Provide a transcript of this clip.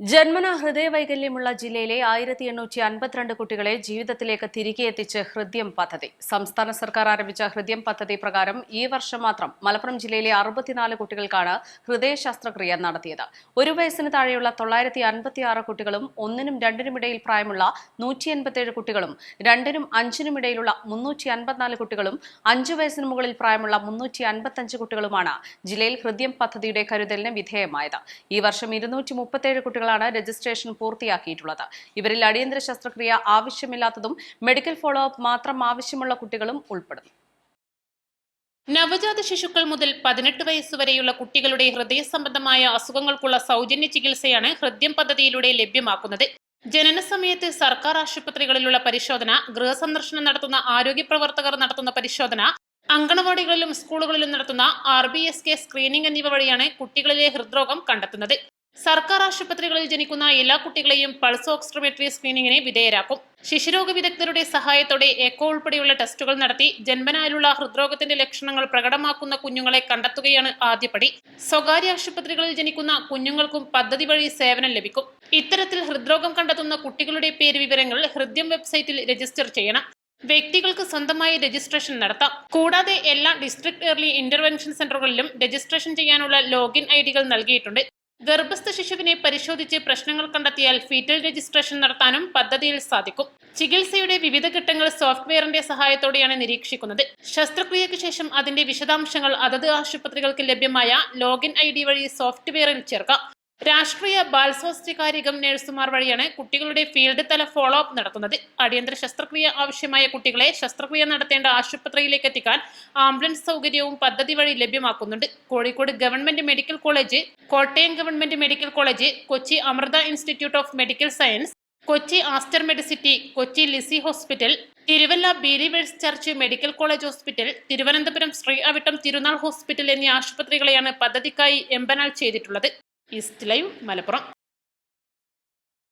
ജന്മന ഹൃദയവൈകല്യമുള്ള ജില്ലയിലെ ആയിരത്തി എണ്ണൂറ്റി അൻപത്തിരണ്ട് കുട്ടികളെ ജീവിതത്തിലേക്ക് തിരികെ എത്തിച്ച് ഹൃദ്യം പദ്ധതി. സംസ്ഥാന സർക്കാർ ആരംഭിച്ച ഹൃദ്യം പദ്ധതി പ്രകാരം ഈ വർഷം മാത്രം മലപ്പുറം ജില്ലയിലെ അറുപത്തിനാല് കുട്ടികൾക്കാണ് ഹൃദയ ശസ്ത്രക്രിയ നടത്തിയത്. ഒരു വയസ്സിന് താഴെയുള്ള തൊള്ളായിരത്തി അൻപത്തിയാറ് കുട്ടികളും ഒന്നിനും രണ്ടിനും ഇടയിൽ പ്രായമുള്ള നൂറ്റി എൺപത്തിയേഴ് കുട്ടികളും രണ്ടിനും അഞ്ചിനും ഇടയിലുള്ള മുന്നൂറ്റി അൻപത്തിനാല് കുട്ടികളും അഞ്ചു വയസ്സിന് മുകളിൽ പ്രായമുള്ള മുന്നൂറ്റി അൻപത്തഞ്ച് കുട്ടികളുമാണ് ജില്ലയിൽ ഹൃദ്യം പദ്ധതിയുടെ കരുതലിന് വിധേയമായത്. ഈ വർഷം ഇരുന്നൂറ്റി മുപ്പത്തേഴ് കുട്ടികളാണ് രജിസ്ട്രേഷൻ പൂർത്തിയാക്കിയിട്ടുള്ളത്. ഇവരിൽ അടിയന്തര ശസ്ത്രക്രിയ ആവശ്യമില്ലാത്തതും മെഡിക്കൽ ഫോളോ അപ്പ് മാത്രം ആവശ്യമുള്ള കുട്ടികളും ഉൾപ്പെടുന്നു. നവജാത ശിശുക്കൾ മുതൽ പതിനെട്ട് വയസ്സുവരെയുള്ള കുട്ടികളുടെ ഹൃദയ സംബന്ധമായ അസുഖങ്ങൾക്കുള്ള സൗജന്യ ചികിത്സയാണ് ഹൃദ്യം പദ്ധതിയിലൂടെ ലഭ്യമാക്കുന്നത്. ജനന സമയത്ത് സർക്കാർ ആശുപത്രികളിലുള്ള പരിശോധന ഗൃഹസന്ദർശനം നടത്തുന്ന ആരോഗ്യ പ്രവർത്തകർ നടത്തുന്ന പരിശോധന അങ്കണവാടികളിലും സ്കൂളുകളിലും നടത്തുന്ന R B S K screening എന്നിവ വഴിയാണ് കുട്ടികളിലെ ഹൃദ്രോഗം കണ്ടെത്തുന്നത്. സർക്കാർ ആശുപത്രികളിൽ ജനിക്കുന്ന എല്ലാ കുട്ടികളെയും പൾസ് ഓക്സിമെട്രി സ്ക്രീനിങ്ങിന് വിധേയരാക്കും. ശിശുരോഗ വിദഗ്ധരുടെ സഹായത്തോടെ എക്കോ ഉൾപ്പെടെയുള്ള ടെസ്റ്റുകൾ നടത്തി ജന്മനാലുള്ള ഹൃദ്രോഗത്തിന്റെ ലക്ഷണങ്ങൾ പ്രകടമാക്കുന്ന കുഞ്ഞുങ്ങളെ കണ്ടെത്തുകയാണ് ആദ്യപടി. സ്വകാര്യ ആശുപത്രികളിൽ ജനിക്കുന്ന കുഞ്ഞുങ്ങൾക്കും പദ്ധതി വഴി സേവനം ലഭിക്കും. ഇത്തരത്തിൽ ഹൃദ്രോഗം കണ്ടെത്തുന്ന കുട്ടികളുടെ പേര് വിവരങ്ങൾ ഹൃദ്യം വെബ്സൈറ്റിൽ രജിസ്റ്റർ ചെയ്യണം. വ്യക്തികൾക്ക് സ്വന്തമായി രജിസ്ട്രേഷൻ നടത്താം. കൂടാതെ എല്ലാ ഡിസ്ട്രിക്ട് ഏർലി ഇന്റർവെൻഷൻ സെന്ററുകളിലും രജിസ്ട്രേഷൻ ചെയ്യാനുള്ള ലോഗിൻ ഐ നൽകിയിട്ടുണ്ട്. ഗർഭസ്ഥ ശിശുവിനെ പരിശോധിച്ച് പ്രശ്നങ്ങൾ കണ്ടെത്തിയാൽ ഫീറ്റൽ രജിസ്ട്രേഷൻ നടത്താനും പദ്ധതിയിൽ സാധിക്കും. ചികിത്സയുടെ വിവിധ ഘട്ടങ്ങൾ സോഫ്റ്റ്വെയറിന്റെ സഹായത്തോടെയാണ് നിരീക്ഷിക്കുന്നത്. ശസ്ത്രക്രിയയ്ക്ക് ശേഷം അതിന്റെ വിശദാംശങ്ങൾ അതത് ആശുപത്രികൾക്ക് ലഭ്യമായ ലോഗിൻ ഐ ഡി വഴി സോഫ്റ്റ്വെയറിൽ ചേർക്കാം. രാഷ്ട്രീയ ബാലസ്വാസ്ഥ്യകാരികം നഴ്സുമാർ വഴിയാണ് കുട്ടികളുടെ ഫീൽഡ് തല ഫോളോ അപ്പ് നടത്തുന്നത്. അടിയന്തര ശസ്ത്രക്രിയ ആവശ്യമായ കുട്ടികളെ ശസ്ത്രക്രിയ നടത്തേണ്ട ആശുപത്രിയിലേക്ക് എത്തിക്കാൻ ആംബുലൻസ് സൗകര്യവും പദ്ധതി വഴി ലഭ്യമാക്കുന്നുണ്ട്. Kozhikode government medical college Kottayam government medical college Kochi Amrita institute of medical science Kochi Aster Medicity Kochi Lisie hospital Thiruvalla believers church medical college hospital Thiruvananthapuram Sree Avittam Thirunal hospital എന്നീ ആശുപത്രികളെയാണ് പദ്ധതിക്കായി empanel ചെയ്തിട്ടുള്ളത്. East Live Malappuram.